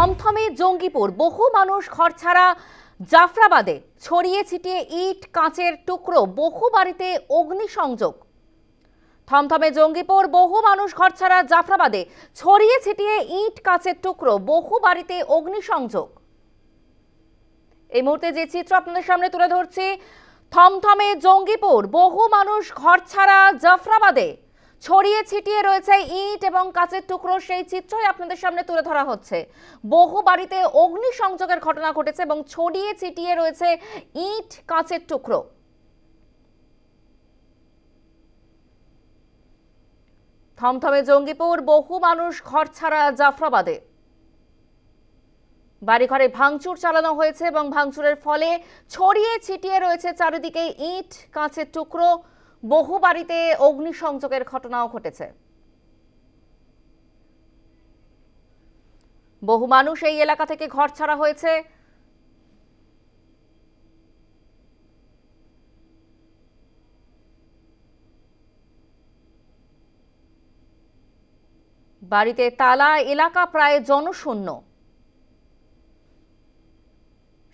থমথমে জঙ্গিপুর, বহু মানুষ ঘর ছাড়া জাফরাবাদে ছড়িয়ে ছিটিয়ে ইট, কাঁচের টুকরো, বহু বাড়িতে অগ্নিসংযোগ। থমথমে জঙ্গিপুর, বহু মানুষ ঘর ছাড়া জাফরাবাদে ছড়িয়ে ছিটিয়ে ইট, কাঁচের টুকরো, বহু বাড়িতে অগ্নিসংযোগ। এই মুহূর্তে যে চিত্র আপনাদের সামনে তুলে ধরছি, থমথমে জঙ্গিপুর, বহু মানুষ ঘর ছাড়া জাফরাবাদে ছড়িয়ে ছিটিয়ে রয়েছে ইট এবং কাঁচের টুকরো, সেই চিত্রই আপনাদের সামনে তুলে ধরা হচ্ছে। বহু বাড়িতে অগ্নিসংযোগের ঘটনা ঘটেছে এবং ছড়িয়ে ছিটিয়ে রয়েছে ইট, কাঁচের টুকরো। থমথমে জঙ্গিপুর, বহু মানুষ ঘর ছাড়া জাফরাবাদে। বাড়িঘরে ভাঙচুর চালানো হয়েছে এবং ভাঙচুরের ফলে ছড়িয়ে ছিটিয়ে রয়েছে চারিদিকে ইট, কাঁচের টুকরো। বহু বাড়িতে অগ্নিসংযোগের ঘটনাও ঘটেছে। বহু মানুষ এই এলাকা থেকে ঘর ছাড়া হয়েছে। বাড়িতে তালা, এলাকা প্রায় জনশূন্য।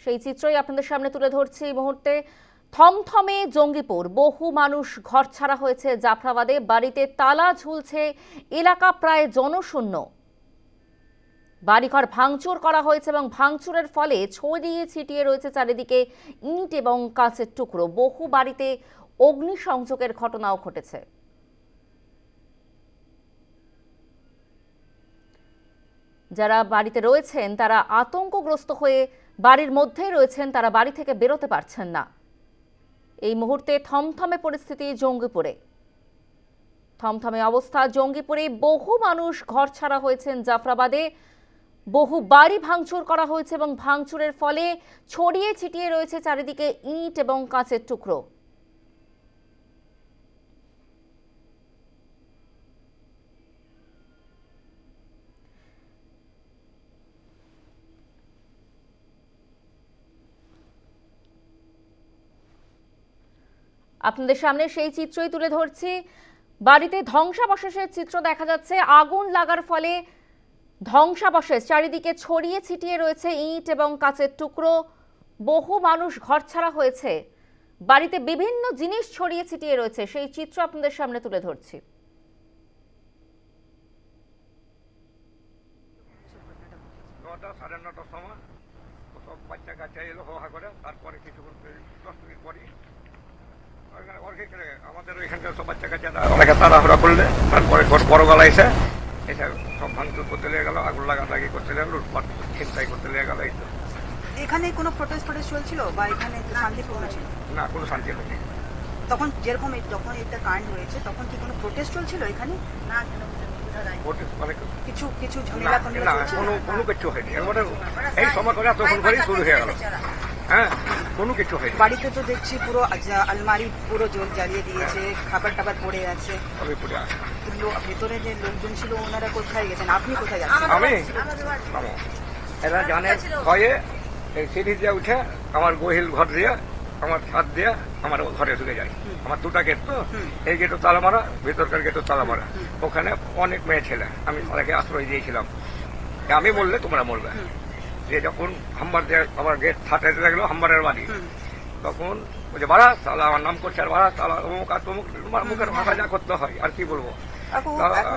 সেই চিত্রই আপনাদের সামনে তুলে ধরছি এই মুহূর্তে। থমথমে জঙ্গিপুর বহু মানুষ ঘর ছাড়া হয়েছে জাফরাবাদে, বাড়িতে তালা ঝুলছে এলাকা প্রায় জনশূন্য। বাড়িঘর ভাঙচুর করা হয়েছে এবং ভাঙচুরের ফলে ছড়িয়ে ছিটিয়ে রয়েছে চারিদিকে ইট এবং কাঁচের টুকরো। বহু বাড়িতে অগ্নিসংযোগের ঘটনাও ঘটেছে। যারা বাড়িতে রয়েছেন, তারা আতঙ্কগ্রস্ত হয়ে বাড়ির মধ্যেই রয়েছেন, তারা বাড়ি থেকে বেরোতে পারছেন না। এই মুহূর্তে থমথমে পরিস্থিতি জঙ্গিপুরে। থমথমে অবস্থা জঙ্গিপুরে। বহু মানুষ ঘর ছাড়া হয়েছেন জাফরাবাদে। বহু বাড়ি ভাঙচুর করা হয়েছে এবং ভাঙচুরের ফলে ছড়িয়ে ছিটিয়ে রয়েছে চারিদিকে ইট এবং কাঁচের টুকরো। আপনাদের সামনে সেই চিত্রই তুলে ধরছি। বাড়িতে ধ্বংসাবশেষের চিত্র দেখা যাচ্ছে। আগুন লাগার ফলে ধ্বংসাবশেষ চারিদিকে ছড়িয়ে ছিটিয়ে রয়েছে ইট এবং কাচের টুকরো। বহু মানুষ ঘরছাড়া হয়েছে। বাড়িতে বিভিন্ন জিনিস ছড়িয়ে ছিটিয়ে রয়েছে। সেই চিত্র আপনাদের সামনে তুলে ধরছি। নটা সাড়ে নটার সময় সব বাচ্চা কাচ্চা এলো হা করে। তারপরে কিছুক্ষণ পরে, দশ আমাদের ওইখানকার সব বাচ্চা কাচ্চা অনেকে তাড়াহুড়া করলে তারপরে বড় গলা এসে এসে সব ভাঙচুর করতে লেগে গেল আগুন লাগালাগি করতে লেগে লুটপাট ছিনতাই করতে লেগে গেল এই তো। এখানে কোনো প্রোটেস্ট ফোটেস্ট চলছিল বা এখানে শান্তিপূর্ণ ছিল? না কোনো শান্তি হয়নি। তখন যেরকম এই- যখন এটা কাণ্ড হয়েছে তখন কি কোনো প্রোটেস্ট চলছিল এখানে? না মানে কিছু কিছু না ঝামেলা কোনো কোনো কিছু হয়নি। এই সময় করে তখন করেই শুরু হয়ে গেল। হ্যাঁ? কোনো কিছু হয়নি। বাড়িতে তো দেখছি পুরো আলমারি পুরো জল জ্বালিয়ে দিয়েছে খাবার টাবার পড়ে আছে। আসে ভেতরে যে লোকজন ছিল ওনারা কোথায় গেছেন? আপনি কোথায় যাচ্ছেন? আমি। এরা জানে ভয়ে এই সিঁড়ি দিয়ে উঠে আমার গহিল ঘর দিয়ে আমার ছাদ দিয়ে আমার ঘরে ঢুকে যায়। আমার দুটা গেট তো এই গেটও তালা মারা ভিতরকার গেটও তালা মারা ওখানে অনেক মেয়ে ছেলে আমি তাদেরকে আশ্রয় দিয়েছিলাম। আমি বললে তোমরা মরবে। যে যখন হাম্বার আমার গেট ফাটাইতে লাগল হাম্বারের বাড়ি। তখন বলছে বাড়া তাহলে আমার নাম করছে আর বাড়া তাহলে অমুক আর তমুক মুখের ভাষা যা করতে হয় আর কি বলব?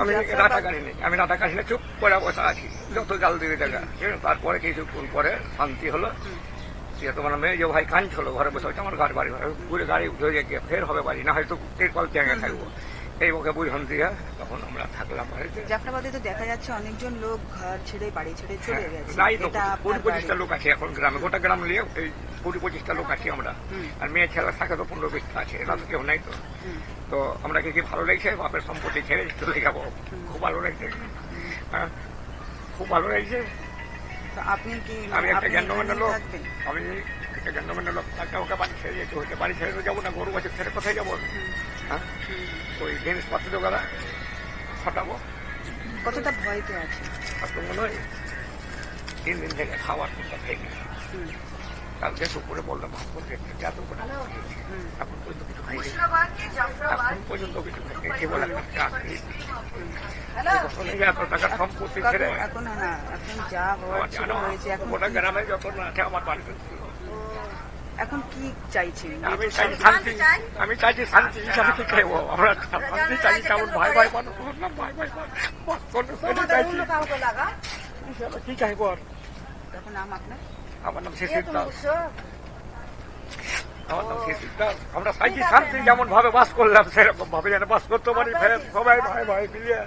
আমি যাত্রা- রাটা কাটিনি আমি রাটা কাটিনি চুপ করে বসে আছি যত জাল দিয়ে দেখা তারপরে কিছুক্ষণ পরে শান্তি হলো। সে তোমার মেয়ে যে ভাই কাঁদছিল ঘরে বসে আমার গাড়ি বাড়ি ঘরে গাড়ি ধরে গিয়ে ফের হবে বাড়ি না হয়তো তিরপাল চ্যাঙে থাকব। এই ওকে বুঝন দিয়ে তখন আমরা থাকলাম বাড়িতে। জাফরাবাদে তো দেখা যাচ্ছে অনেকজন লোক ঘর ছেড়ে বাড়ি ছেড়ে চলে গেছে। কুড়ি পঁচিশটা লোক আছে এখন গ্রামে গোটা গ্রাম নিয়ে এই কুড়ি পঁচিশটা লোক আছি আমরা। আর মেয়ে ছেলে থাকে তো পনেরো বিশটা আছে এরা তো কেউ নাই তো। তো আমরা কি কি ভালো লেগেছে? বাপের সম্পত্তি ছেড়ে চলে যাব। খুব ভালো লাগছে। হ্যাঁ খুব ভালো লাগছে। আপনি কি আমি একটা জ্ঞানমান্য লোক। আমি একটা জ্ঞানমান্য লোক। একটা ওকে বাড়ি ছেড়ে যেতে হতে বাড়ি ছেড়ে তো যাব না। গরু বাছুর ছেড়ে কোথায় যাব হ্যাঁ? ওই জিনিসপত্র দোকানা হটাবো কতটা ভয়তে আছে তো মনে হয় তিন দিন থেকে খাওয়ার কথা খেয়ে গেছি। কালকে দুপুরে বললাম এত করে হুম। এখন পর্যন্ত এখন পর্যন্ত কিছু কেবল একটা চাকরি। চলে গিয়ে এত টাকা সম্পত্তি ছেড়ে এখন- এখন না এখন যা হওয়ার ছিল হয়েছে এখন গোটা গ্রামে যত না আছে আমার বাড়িতে এখন কি চাইছেন আমি চাই শান্তি। আমি চাইছি শান্তি হিসাবে কি খাইবো আমরা শান্তি চাইছি কেমন ভাই ভাই মানুষ। না ভাই ভাই চাইছি। কি চাইব আর? আমার নাম শিশির দাস। আমার নাম শিশির আমরা চাইছি শান্তি যেমন ভাবে বাস করলাম সেরকম ভাবে যেন বাস করতে পারি সবাই ভাই ভাই মিলিয়ে।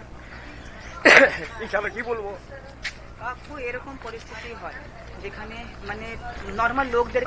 কি বলব? এরকম পরিস্থিতি হয় যেখানে মানে নর্মাল লোকদের